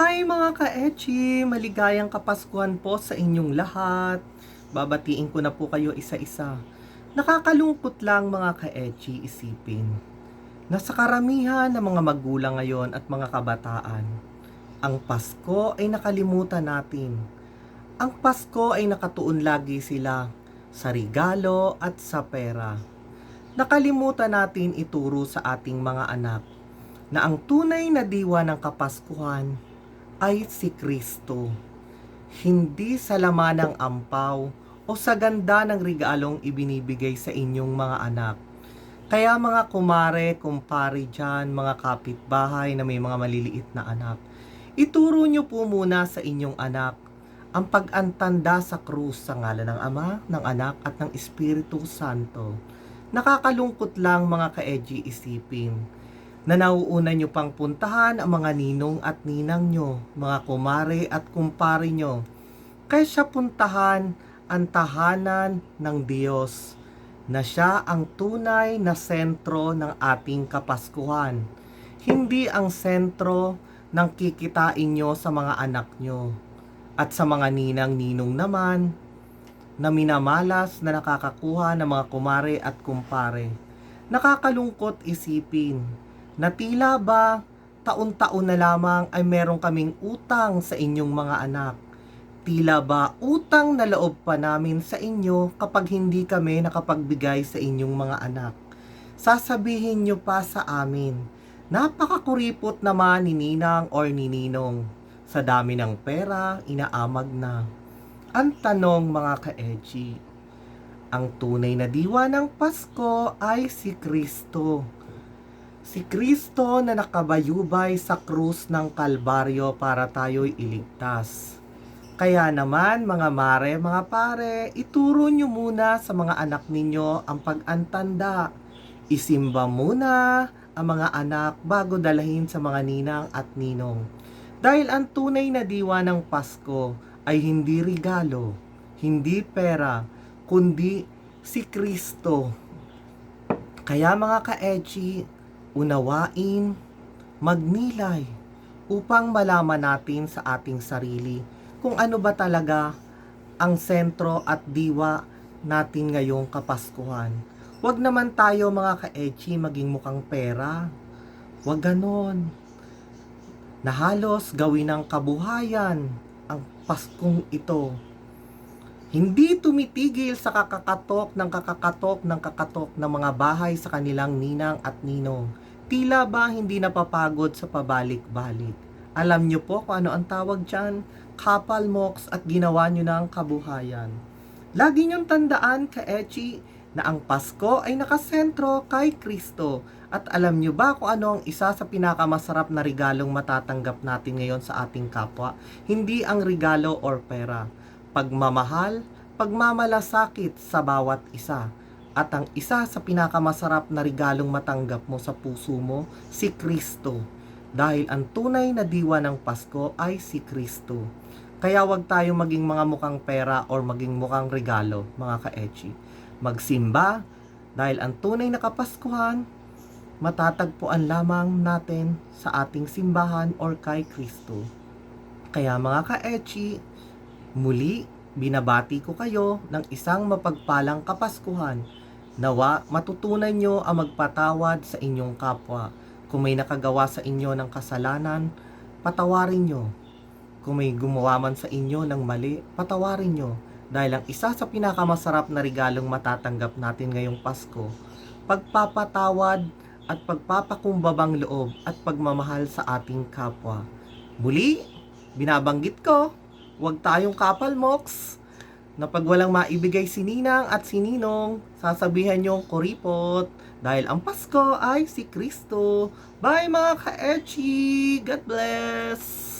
Hi mga ka-Echi! Maligayang kapaskuhan po sa inyong lahat. Babatiin ko na po kayo isa-isa. Nakakalungkot lang mga ka-Echi isipin na sa karamihan ng mga magulang ngayon at mga kabataan, ang Pasko ay nakalimutan natin. Ang Pasko ay nakatuon lagi sila sa regalo at sa pera. Nakalimutan natin ituro sa ating mga anak na ang tunay na diwa ng Kapaskuhan ay si Kristo. Hindi sa laman ng ampaw o sa ganda ng regalong ibinibigay sa inyong mga anak. Kaya mga kumare, kumpare dyan, mga kapitbahay na may mga maliliit na anak, ituro nyo po muna sa inyong anak ang pag-antanda sa krus sa ngalan ng Ama, ng Anak at ng Espiritu Santo. Nakakalungkot lang mga ka-edgy isipin na nauuna nyo pang puntahan ang mga ninong at ninang nyo, mga kumare at kumpare nyo, kaysa puntahan ang tahanan ng Diyos na siya ang tunay na sentro ng ating kapaskuhan. Hindi ang sentro ng kikitain nyo sa mga anak nyo. At sa mga ninang-ninong naman, na minamalas na nakakakuha ng mga kumare at kumpare. Nakakalungkot isipin na tila ba taon-taon na lamang ay meron kaming utang sa inyong mga anak. Tila ba utang na loob pa namin sa inyo kapag hindi kami nakapagbigay sa inyong mga anak. Sasabihin nyo pa sa amin, napakakuripot naman ni Ninang or ni Ninong. Sa dami ng pera, inaamag na. Ang tanong mga ka-edgy, ang tunay na diwa ng Pasko ay si Kristo. Si Kristo na nakabayubay sa krus ng Kalbaryo para tayo'y iligtas. Kaya naman mga mare, mga pare, ituro nyo muna sa mga anak ninyo ang pag-antanda. Isimba muna ang mga anak bago dalahin sa mga ninang at ninong. Dahil ang tunay na diwa ng Pasko ay hindi regalo, hindi pera, kundi si Kristo. Kaya mga ka-edgy, unawain, magnilay, upang malaman natin sa ating sarili kung ano ba talaga ang sentro at diwa natin ngayong kapaskuhan. Huwag naman tayo mga ka-edgy maging mukhang pera. Huwag ganon. Na halos gawin ng kabuhayan ang Paskong ito. Hindi tumitigil sa kakakatok ng kakakatok ng kakatok ng mga bahay sa kanilang ninang at ninong. Tila ba hindi napapagod sa pabalik-balik? Alam nyo po kung ano ang tawag dyan? Kapal moks at ginawa nyo ng kabuhayan. Lagi nyong tandaan, ka-echi, na ang Pasko ay nakasentro kay Kristo. At alam nyo ba kung ano ang isa sa pinakamasarap na regalong matatanggap natin ngayon sa ating kapwa? Hindi ang regalo or pera. Pagmamahal, pagmamalasakit sa bawat isa. At ang isa sa pinakamasarap na regalong matanggap mo sa puso mo, si Kristo. Dahil ang tunay na diwa ng Pasko ay si Kristo. Kaya wag tayo maging mga mukhang pera or maging mukhang regalo, mga ka-echi. Magsimba, dahil ang tunay na kapaskuhan, matatagpuan lamang natin sa ating simbahan or kay Kristo. Kaya mga ka-echi, muli, binabati ko kayo ng isang mapagpalang kapaskuhan. Nawa, matutunan nyo ang magpatawad sa inyong kapwa. Kung may nakagawa sa inyo ng kasalanan, patawarin nyo. Kung may gumawa man sa inyo ng mali, patawarin nyo. Dahil ang isa sa pinakamasarap na regalong matatanggap natin ngayong Pasko, pagpapatawad at pagpapakumbabang loob at pagmamahal sa ating kapwa. Muli, binabanggit ko, huwag tayong kapal moks na pag walang maibigay si Ninang at si Ninong, sasabihan niyong kuripot dahil ang Pasko ay si Kristo. Bye mga ka-Echi! God bless!